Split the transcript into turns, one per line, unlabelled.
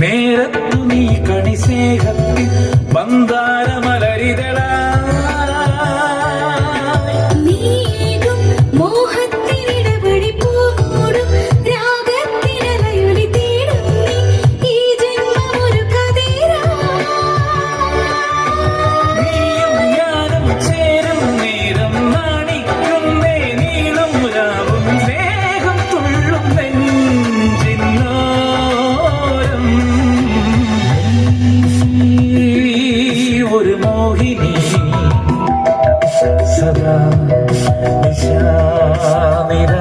மேரத்துணி கணிசேகத்தில் வந்தார സദാ നിശാനിര